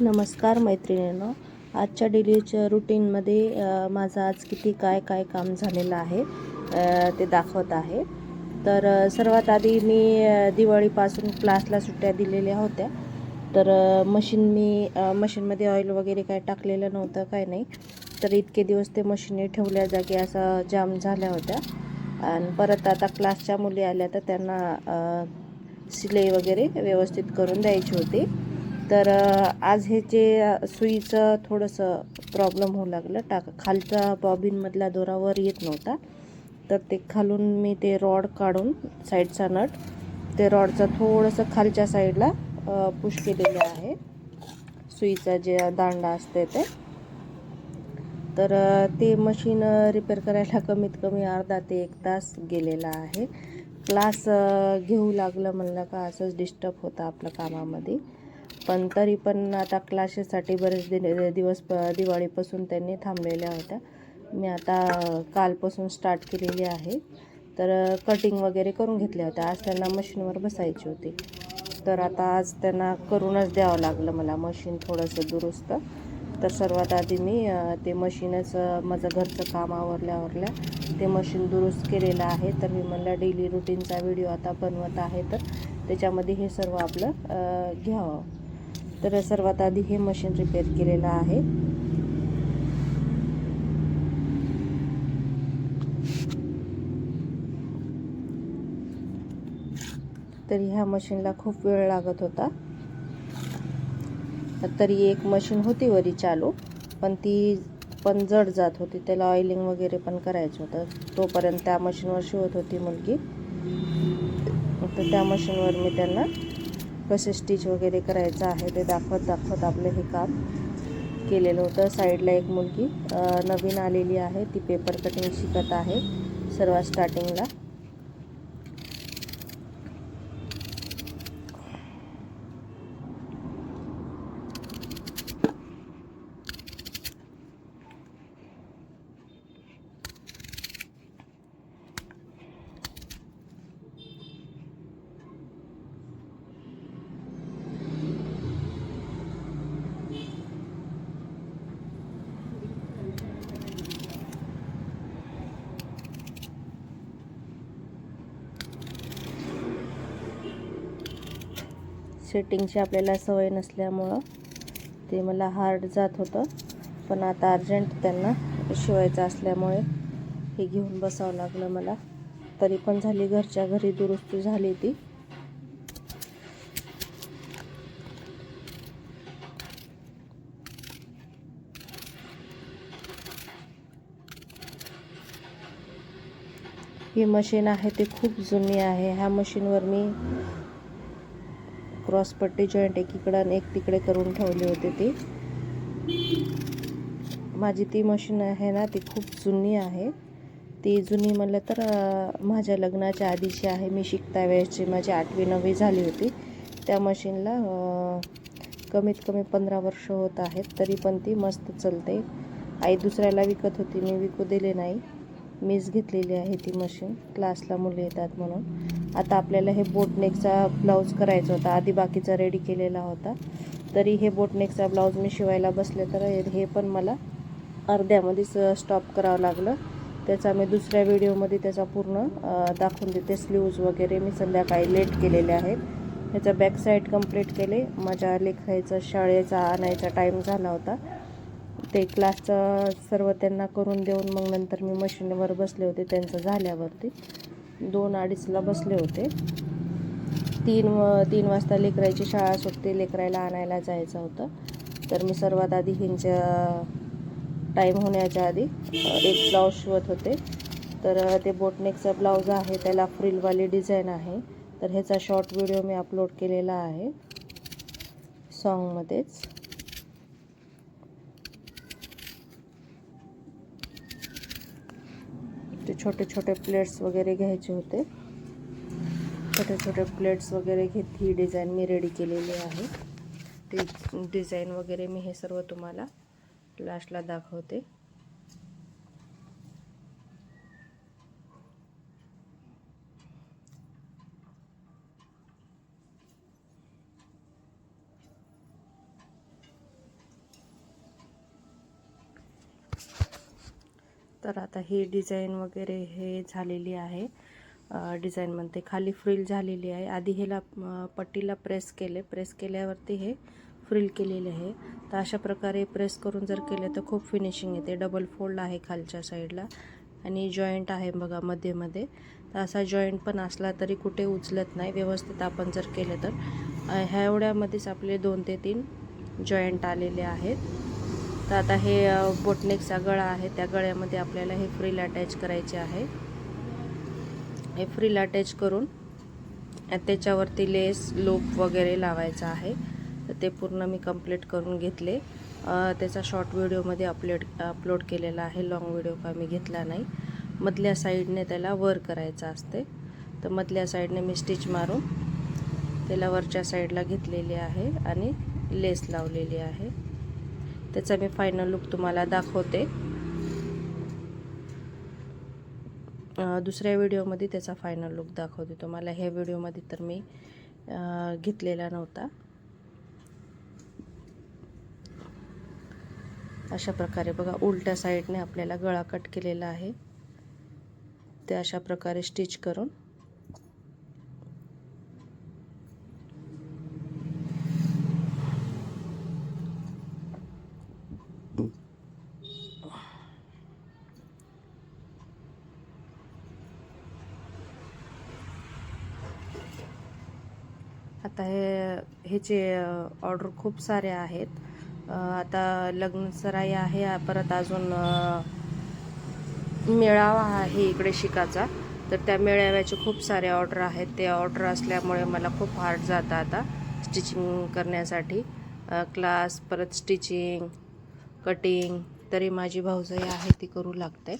नमस्कार मैत्रिणींनो. आजच्या डेलीच्या रुटीनमध्ये माझं आज किती काय काय काम झालेलं आहे ते दाखवत आहे. तर सर्वात आधी मी दिवाळीपासून क्लासला सुट्ट्या दिलेल्या होत्या. तर मशीन मी मशीनमध्ये ऑइल वगैरे काय टाकलेलं नव्हतं काय नाही. तर इतके दिवस ते मशीने ठेवल्या जागी असा जाम झाल्या होत्या. आणि परत आता क्लासच्या मुली आल्या तर त्यांना सिलाई शिलाई वगैरे व्यवस्थित करून द्यायची होती. तर आज हे जे सुईचं थोडंसं प्रॉब्लेम होऊ लागलं. टाक खालचा बॉबिनमधला दोरावर येत नव्हता. तर ते खालून मी ते रॉड काढून साईडचा नट ते रॉडचं थोडंसं खालच्या साईडला पुश केलेलं आहे. सुईचा जे दांडा असते ते. तर ते मशीन रिपेअर करायला कमीत कमी अर्धा ते एक तास गेलेला आहे. क्लास घेऊ लागलं म्हणलं का असंच डिस्टर्ब होतं आपलं कामामध्ये. पण तरी पण आता क्लासेससाठी बरेच दि दिवस प दिवाळीपासून त्यांनी थांबलेल्या होत्या. मी आता कालपासून स्टार्ट केलेली आहे. तर कटिंग वगैरे करून घेतल्या होत्या. आज त्यांना मशीनवर बसायची होती. तर आता आज त्यांना करूनच द्यावं लागलं मला मशीन थोडंसं दुरुस्त. तर सर्वात आधी मी ते मशीनच माझं घरचं काम आवरल्या आवरल्या ते मशीन दुरुस्त केलेलं आहे. तर मी म्हणलं डेली रुटीनचा व्हिडिओ आता बनवत आहे. तर त्याच्यामध्ये हे सर्व आपलं घ्यावं. तर सर्वात आधी हे मशीन रिपेअर केलेलं आहे. तर ह्या मशीनला खूप वेळ लागत होता. तरी एक मशीन होती वरी चालू पण ती पण जड जात होती. त्याला ऑइलिंग वगैरे पण करायचं होतं. तोपर्यंत त्या मशीनवर शिवत होती मुलगी. तर त्या मशीनवर मी त्यांना कसे स्टिच वगैरे करायचं आहे ते दाखवत दाखवत आपलं हे काम केलेलं होतं. साईडला एक मुलगी नवीन आलेली आहे. ती पेपर कटिंग शिकत आहे. सर्वात स्टार्टिंगला सेटिंगची आपल्याला सवय नसल्यामुळं ते मला हार्ड जात होतं. पण आता अर्जंट त्यांना शिवायचं असल्यामुळे हे घेऊन बसावं लागलं मला. तरी पण झाली घरच्या घरी दुरुस्ती झाली ती. ही मशीन आहे ती खूप जुनी आहे. ह्या मशीनवर मी क्रॉसपट्टी जॉईंट एकीकडं आणि एक तिकडे करून ठेवली होती ती. माझी ती मशीन आहे ना ती खूप जुनी आहे. ती जुनी म्हणलं तर माझ्या लग्नाच्या आधीची आहे. मी शिकता वेळेसची माझी आठवी नववी झाली होती. त्या मशीनला कमीत कमी पंधरा वर्ष होत आहेत. तरी पण ती मस्त चालते. आई दुसऱ्याला विकत होती. मी विकू दिले नाही. मीच घेतलेली आहे ती मशीन. क्लासला मुले येतात म्हणून. आता आपल्याला हे बोटनेकचा ब्लाऊज करायचा होता. आधी बाकीचा रेडी केलेला होता. तरी हे बोटनेकचा ब्लाऊज मी शिवायला बसले तर हे पण मला अर्ध्यामध्येच स्टॉप करावं लागलं. त्याचा मी दुसऱ्या व्हिडिओमध्ये त्याचा पूर्ण दाखवून देते. स्लीव्ज वगैरे मी संध्याकाळी लेट केलेले आहेत. ह्याचा बॅक साईड कंप्लीट केले. माझ्या लेखायचा शाळेचा आणायचा टाईम झाला होता. ते क्लासचं सर्व त्यांना करून देऊन मग नंतर मी मशीनवर बसले होते त्यांचं झाल्यावरती. दोन अडीचला बसले होते. तीन व तीन वाजता लेकरायची शाळा सुटते लेकरायला आणायला जायचं होतं. तर मी सर्वात आधी ह्यांच्या टाईम होण्याच्या आधी एक ब्लाऊज शिवत होते. तर ते बोटनेकचा ब्लाऊज आहे त्याला फ्रिलवाली डिझाईन आहे. तर ह्याचा शॉर्ट व्हिडिओ मी अपलोड केलेला आहे. सॉन्गमध्येच ते छोटे छोटे प्लेट्स वगैरे घ्यायचे होते. छोटे छोटे प्लेट्स वगैरे घेत ही डिझाईन मी रेडी केलेली आहे. ती डिझाईन वगैरे मी हे सर्व तुम्हाला लास्टला दाखवते. तर आता ही डिझाईन वगैरे हे झालेली आहे. डिझाईनमध्ये खाली फ्रिल झालेली आहे. आधी ह्याला पट्टीला प्रेस केले. प्रेस केल्यावरती हे फ्रिल केलेले आहे. तर अशा प्रकारे प्रेस करून जर केले तर खूप फिनिशिंग येते. डबल फोल्ड आहे खालच्या साईडला आणि जॉईंट आहे बघा मध्येमध्ये तर असा जॉईंट पण असला तरी कुठे उचलत नाही. व्यवस्थित आपण जर केलं तर. ह्या एवढ्यामध्येच आपले दोन ते तीन जॉईंट आलेले आहेत. तर आता हे बोटनेकचा गळा आहे. त्या गळ्यामध्ये आपल्याला हे फ्रील अटॅच करायचे आहे. हे फ्रील अटॅच करून त्याच्यावरती लेस लूप वगैरे लावायचा आहे. तर ते पूर्ण मी कंप्लीट करून घेतले. त्याचा शॉर्ट व्हिडिओमध्ये अपलोड अपलोड केलेला आहे. लॉंग व्हिडिओ का मी घेतला नाही. मधल्या साईडने त्याला वर करायचं असते. तर मधल्या साईडने मी स्टिच मारून त्याला वरच्या साईडला घेतलेली आहे आणि लेस लावलेली आहे. त्याचा मी फायनल लुक तुम्हाला दाखवते. दुसऱ्या व्हिडिओमध्ये त्याचा फायनल लुक दाखवते. तुम्हाला ह्या व्हिडिओमध्ये तर मी घेतलेला नव्हता. अशा प्रकारे बघा उलट्या साईडने आपल्याला गळा कट केलेला आहे. ते अशा प्रकारे स्टिच करून. आता हे ह्याचे ऑर्डर खूप सारे आहेत. आता लग्न सराई आहे परत अजून मेळावा आहे इकडे शिकाचा तर त्या मेळाव्याचे खूप सारे ऑर्डर आहेत. ते ऑर्डर असल्यामुळे मला खूप हार्ड जातं आता स्टिचिंग करण्यासाठी. क्लास परत स्टिचिंग कटिंग तरी माझी भाऊजाई आहे ती करू लागते.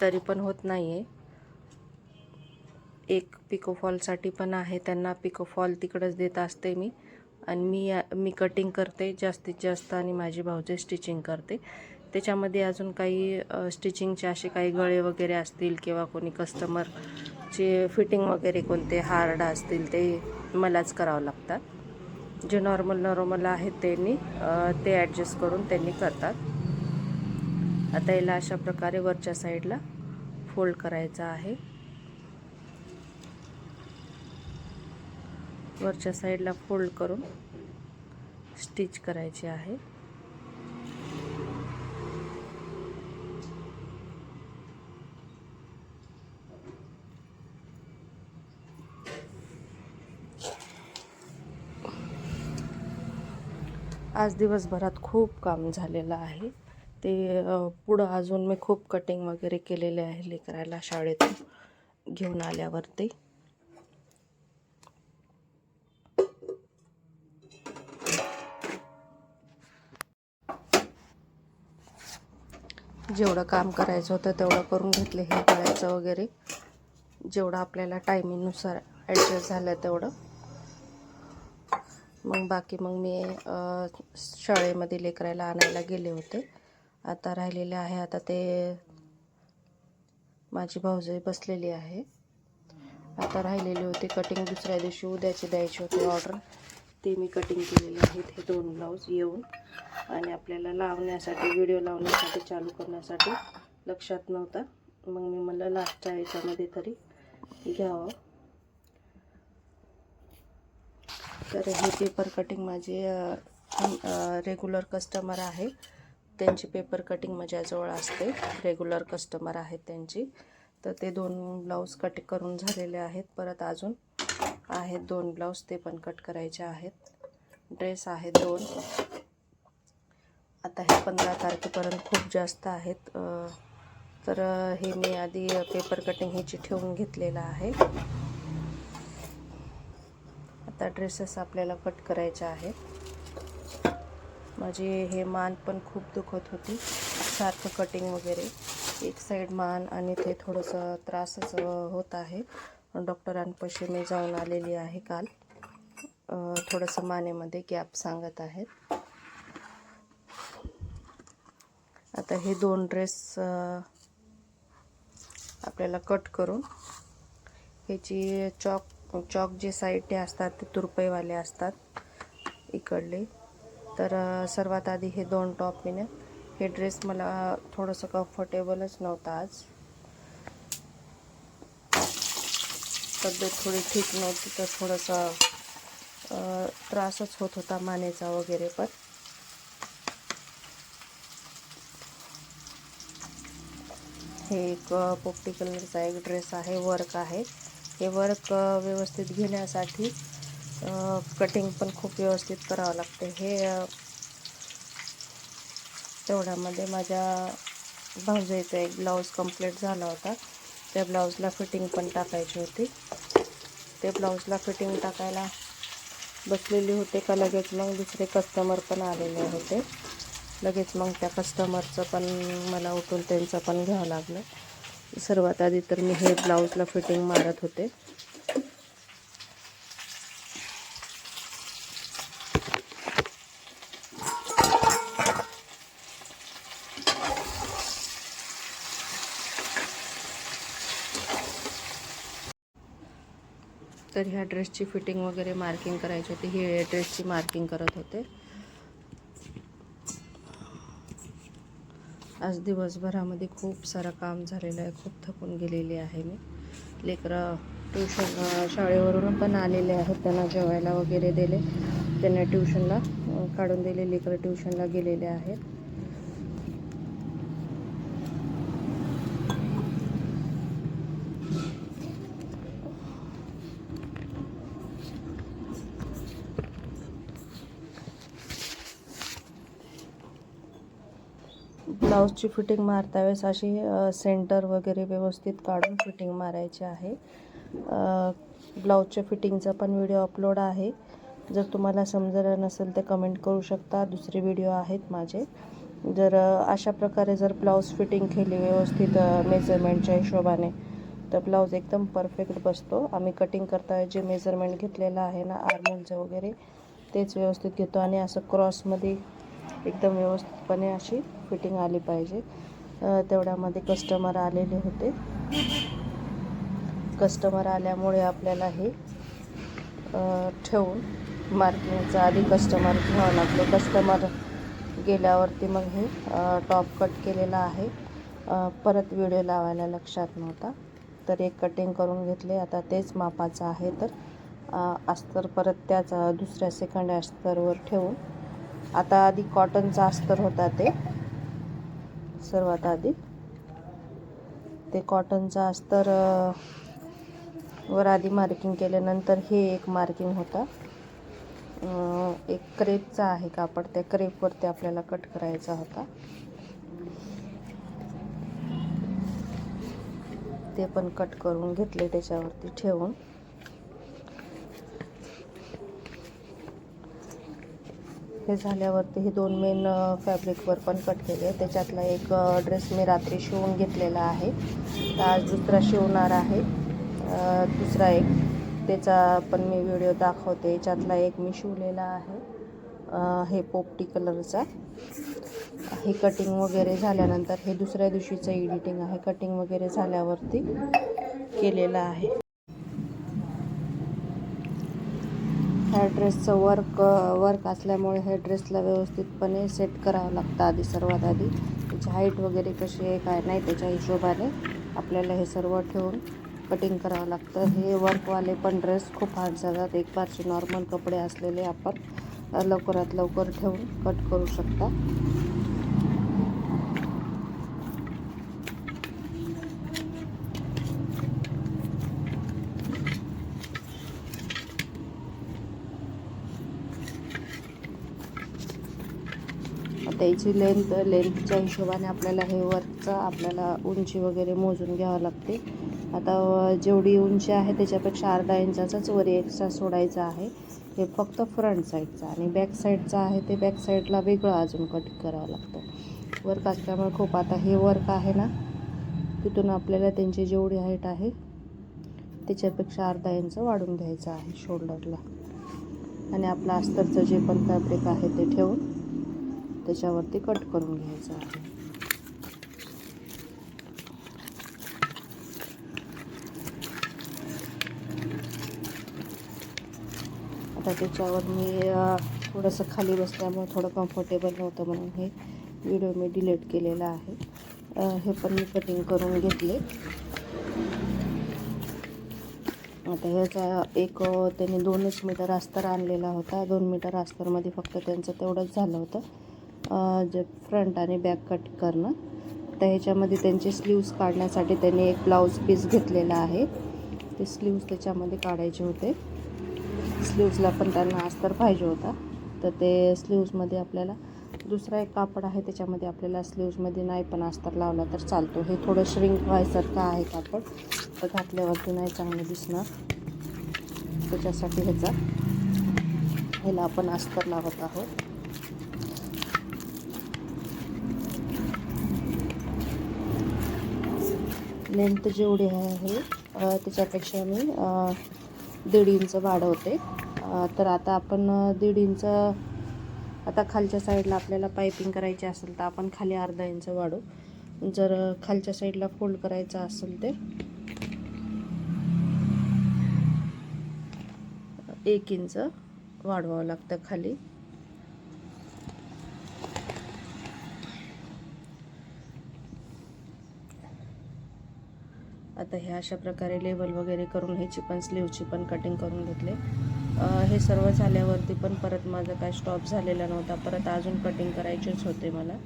तरी पण होत नाही आहे एक पिकोफॉलसाठी पण आहे. त्यांना पिकोफॉल तिकडंच देत असते मी. आणि मी मी कटिंग करते जास्तीत जास्त आणि माझी भाऊचे स्टिचिंग करते. त्याच्यामध्ये अजून काही स्टिचिंगचे असे काही गळे वगैरे असतील किंवा कोणी कस्टमरचे फिटिंग वगैरे कोणते हार्ड असतील ते मलाच करावं लागतात. जे नॉर्मल नॉर्मल आहेत त्यांनी ते ॲडजस्ट करून त्यांनी करतात. आता याला अशा प्रकारे वरच्या साईडला फोल्ड करायचा आहे. वरच्या साईडला फोल्ड करून स्टिच करायची आहे. आज दिवसभरात खूप काम झालेलं आहे. ते पुढं अजून मी खूप कटिंग वगैरे केलेले आहे लेकरायला शाळेतून घेऊन आल्यावरती. जेवढं काम करायचं होतं तेवढं करून घेतले हे करायचं वगैरे. जेवढं आपल्याला टायमिंगनुसार ॲडजस्ट झालं तेवढं. मग बाकी मग मी शाळेमध्ये लेकरायला आणायला गेले होते. आता राहिलेले आहे आता ते माझी भाऊजाई बसलेली आहे. आता राहिलेली होती कटिंग दुसऱ्या दिवशी उद्याची द्यायची होती ऑर्डर ते मी कटिंग केलेले आहेत हे दोन ब्लाऊज येऊन. आणि आपल्याला लावण्यासाठी व्हिडिओ लावण्यासाठी चालू करण्यासाठी लक्षात नव्हता. मग मी म्हणलं लास्टच्या याच्यामध्ये तरी घ्यावं. तर हे पेपर कटिंग माझे रेग्युलर कस्टमर आहे. त्यांची पेपर कटिंग माझ्याजवळ असते. रेग्युलर कस्टमर आहेत त्यांची. तर ते दोन ब्लाऊज कट करून झालेले आहेत. परत अजून आहेत. दोन ब्लाऊज ते पण कट करायचे आहेत. ड्रेस आहेत दोन. आता हे पंधरा तारखेपर्यंत खूप जास्त आहेत. तर हे मी आधी पेपर कटिंग ह्याची ठेवून घेतलेलं आहे. आता ड्रेसेस आपल्याला कट करायचे आहेत. माझी हे मान पण खूप दुखत होती. सारखं कटिंग वगैरे. एक साईड मान आणि ते थोडंसं त्रासच होत आहे. डॉक्टरांपाशी मी जाऊन आलेली आहे काल. थोडंसं मानेमध्ये गॅप सांगत आहेत. आता हे दोन ड्रेस आपल्याला कट करून ह्याची चॉक चॉक जे साईडने असतात ते तुरपईवाले असतात इकडले. तर सर्वात आधी हे दोन टॉप मी हे ड्रेस मला थोडंसं कम्फर्टेबलच नव्हतं आज. तब्येत थोडी ठीक नव्हती तर थोडंसं त्रासच होत होता मानेचा वगैरे पण. हे एक पोपटी कलरचा एक ड्रेस आहे वर्क आहे. हे वर्क व्यवस्थित घेण्यासाठी कटिंग पण खूप व्यवस्थित करावं लागते. हे तेवढ्यामध्ये माझ्या भाऊजाईचा एक ब्लाऊज कंप्लीट झाला होता. त्या ब्लाऊजला फिटिंग पण टाकायची होती. ते ब्लाऊजला फिटिंग टाकायला बसलेली होते का लगेच मग दुसरे कस्टमर पण आलेले होते. लगेच मग त्या कस्टमरचं पण मला उठून त्यांचं पण घ्यावं लागलं. सर्वात आधी तर मी हे ब्लाऊजला फिटिंग मारत होते. तर ह्या ड्रेसची फिटिंग वगैरे मार्किंग करायची होती. ही ड्रेसची मार्किंग करत होते. आज दिवसभरामध्ये खूप सारं काम झालेलं आहे. खूप थकून गेलेली आहे मी. लेकरं ट्युशन शाळेवरून पण आलेले आहेत. त्यांना जेवायला वगैरे दिले. त्यांना ट्युशनला काढून दिले. लेकरं ट्युशनला गेलेले आहेत. ब्लाऊजची फिटिंग मारतावेळेस अशी सेंटर वगैरे व्यवस्थित काढून फिटिंग मारायची आहे. ब्लाऊजच्या फिटिंगचा पण व्हिडिओ अपलोड आहे. जर तुम्हाला समजलं नसेल तर कमेंट करू शकता. दुसरे व्हिडिओ आहेत माझे. जर अशा प्रकारे जर ब्लाऊज फिटिंग केली व्यवस्थित मेजरमेंटच्या हिशोबाने तर ब्लाऊज एकदम परफेक्ट बसतो. आम्ही कटिंग करता जे मेजरमेंट घेतलेलं आहे ना आर्मोलचं वगैरे तेच व्यवस्थित घेतो. आणि असं क्रॉसमध्ये एकदम व्यवस्थितपणे अशी फिटिंग आली पाहिजे. तेवढ्यामध्ये कस्टमर आलेले होते. कस्टमर आल्यामुळे आपल्याला हे ठेवून मार्किंगचं आधी कस्टमर घ्यावं लागलं कस्टमर गेल्यावरती मग हे टॉप कट केलेला आहे. परत व्हिडिओ लावायला लक्षात नव्हता. तर एक कटिंग करून घेतले. आता तेच मापाचं आहे तर अस्तर परत त्याच दुसऱ्या सेकंड अस्तरवर ठेवून आता आधी कॉटनचा अस्तर होता ते. सर्वात आधी. ते कॉटनचा अस्तर वर आधी मार्किंग केल्यानंतर हे एक मार्किंग होता. एक क्रेपचा आहे कापड त्या क्रेपवरती आपल्याला कट करायचा होता. ते पण कट करून घेतले त्याच्यावरती ठेवून. हे झाल्यावरती हे दोन मेन फॅब्रिकवर पण कट केले त्याच्यातला एक ड्रेस मी रात्री शिवून घेतलेला आहे. तर आज दुसरा शिवणार आहे. दुसरा एक. त्याचा पण मी व्हिडिओ दाखवते. याच्यातला एक मी शिवलेला आहे. हे पोपटी कलरचा. हे कटिंग वगैरे झाल्यानंतर हे दुसऱ्या दिवशीचं एडिटिंग आहे. कटिंग वगैरे झाल्यावरती केलेलं आहे. ह्या ड्रेसचं वर्क वर्क असल्यामुळे ह्या ड्रेसला व्यवस्थितपणे सेट करावं लागतं आधी सर्वात आधी. त्याची हाईट वगैरे कशी आहे काय नाही त्याच्या हिशोबाने आपल्याला हे सर्व ठेवून कटिंग करावं लागतं. हे वर्कवाले पण ड्रेस खूप हार्ड जातात एक बारचे नॉर्मल कपडे असलेले आपण लवकरात लवकर ठेवून कट करू शकता. त्याची लेंथ लेंथच्या हिशोबाने आपल्याला हे वर्कचं आपल्याला उंची वगैरे मोजून घ्यावं लागते. आता जेवढी उंची आहे त्याच्यापेक्षा अर्धा इंचाचाच वरी एक्स्ट्रा सोडायचा आहे. हे फक्त फ्रंट साईडचं आणि बॅक साईडचं आहे ते बॅक साईडला वेगळं अजून कट करावं लागतं. वर्क असल्यामुळे खूप आता हे वर्क आहे ना तिथून आपल्याला त्यांची जेवढी हाईट आहे त्याच्यापेक्षा अर्धा इंच वाढून घ्यायचं आहे शोल्डरला आणि आपलं अस्तरचं जे पण फॅब्रिक आहे ते ठेवून त्याच्यावरती कट करून घ्यायचं आहे. आता त्याच्यावर मी थोडंसं खाली बसल्यामुळे थोडं कम्फर्टेबल नव्हतं म्हणून हे व्हिडिओ मी डिलीट केलेला आहे. हे पण मी कटिंग करून घेतले. आता ह्याचा एक त्यांनी दोनच मीटर अस्तर आणलेला होता. दोन मीटर अस्तरमध्ये फक्त त्यांचं तेवढंच झालं होतं. जे फ्रंट आणि बॅक कट करणं. तर ह्याच्यामध्ये त्यांचे स्लीव्स काढण्यासाठी त्यांनी एक ब्लाऊज पीस घेतलेला आहे. ते स्लीव्स त्याच्यामध्ये काढायचे होते. स्लीव्सला पण त्यांना अस्तर पाहिजे होता. तर ते स्लीव्समध्ये आपल्याला दुसरा एक कापड आहे त्याच्यामध्ये आपल्याला स्लीव्समध्ये नाही पण अस्तर लावला तर चालतो. हे थोडं श्रिंक व्हायसारखं आहे कापड. तर घातल्यावरती नाही चांगलं दिसणार. त्याच्यासाठी ह्याचा ह्याला आपण अस्तर लावत आहोत. लेंथ जेवढी आहे त्याच्यापेक्षा मी दीड इंच वाढवते. तर आता आपण दीड इंच आता खालच्या साईडला आपल्याला पायपिंग करायची असेल तर आपण खाली अर्धा इंच वाढू जर खालच्या साईडला फोल्ड करायचं असेल तर एक इंच वाढवावं लागतं खाली. आता हे अशा प्रकारे लेवल वगैरे करून ह्याची पण स्लीवची पण कटिंग करून घेतले. हे सर्व झाल्यावरती पण परत माझं काय स्टॉप झालेला नव्हता. परत अजून कटिंग करायचेच होते मला.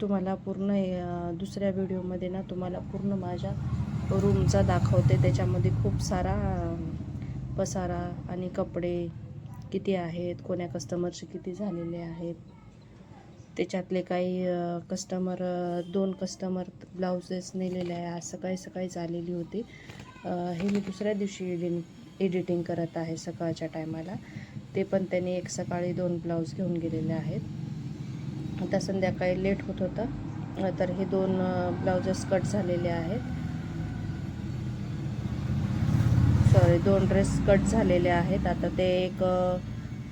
तुम्हाला पूर्ण दुसऱ्या व्हिडिओमध्ये ना तुम्हाला पूर्ण माझ्या रूमचा दाखवते. त्याच्यामध्ये खूप सारा पसारा आणि कपडे किती आहेत कोण्या कस्टमरचे किती झालेले आहेत. त्याच्यातले काही कस्टमर दोन कस्टमर ब्लाउजेस नेलेले आहे. आज सकाळी सकाळीच आलेली होती. हे मी दुसऱ्या दिवशी एडिंग एडिटिंग करत आहे सकाळच्या टायमाला ते पण त्यांनी एक सकाळी दोन ब्लाऊज घेऊन गेलेले आहेत. आता संध्याकाळी लेट होत होतं. तर हे दोन ब्लाउजेस कट झालेले आहेत. सॉरी दोन ड्रेस कट झालेले आहेत. आता ते एक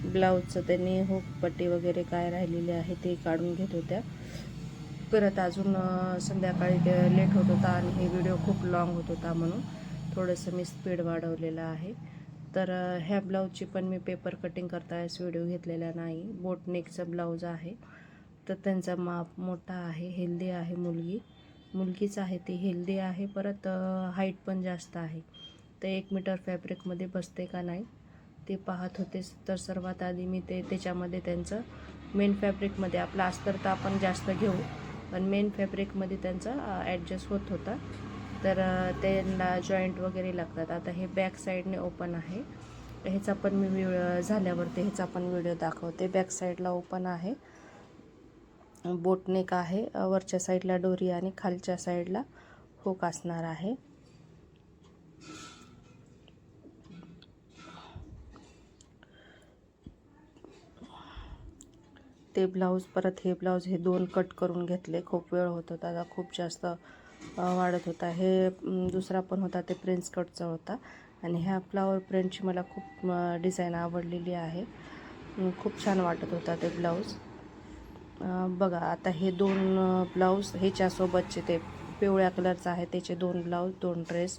ब्लाऊजचं त्यांनी हुक पट्टी वगैरे काय राहिलेली आहे ते काढून घेत होत्या. परत अजून संध्याकाळी ते लेट होत होता आणि हे व्हिडिओ खूप लाँग होत होता म्हणून थोडंसं मी स्पीड वाढवलेलं आहे. तर ह्या ब्लाऊजची पण मी पेपर कटिंग करता व्हिडिओ घेतलेला नाही. बोटनेकचा ब्लाऊज आहे. तर त्यांचा माप मोठा आहे हेल्दी आहे मुलगी. मुलगीच आहे ती हेल्दी आहे परत हाईट पण जास्त आहे. तर एक मीटर फॅब्रिकमध्ये बसते का नाही? ते पाहत होते. तर सर्वात आधी मी ते त्याच्यामध्ये त्यांचं मेन फॅब्रिकमध्ये आपला अस्तर तर आपण जास्त घेऊ पण मेन फॅब्रिकमध्ये त्यांचा ॲडजस्ट होत होता. तर त्यांना जॉईंट वगैरे लागतात. आता हे बॅक साईडने ओपन आहे. ह्याचा पण मी व्हिडिओ झाल्यावरती ह्याचा पण व्हिडिओ दाखवते. बॅक साईडला ओपन आहे. बोटनेक आहे. वरच्या साईडला डोरी आणि खालच्या साईडला हुक असणार आहे. ते ब्लाऊज परत हे ब्लाऊज हे दोन कट करून घेतले. खूप वेळ होत होता. आता खूप जास्त वाढत होता. हे दुसरा पण होता. ते प्रिन्स कटचा होता. आणि ह्या फ्लावर प्रिंटची मला खूप डिझाईन आवडलेली आहे. खूप छान वाटत होता ते ब्लाऊज. बघा आता हे दोन ब्लाऊज ह्याच्यासोबतचे ते पिवळ्या कलरचं आहे. त्याचे दोन ब्लाऊज दोन ड्रेस.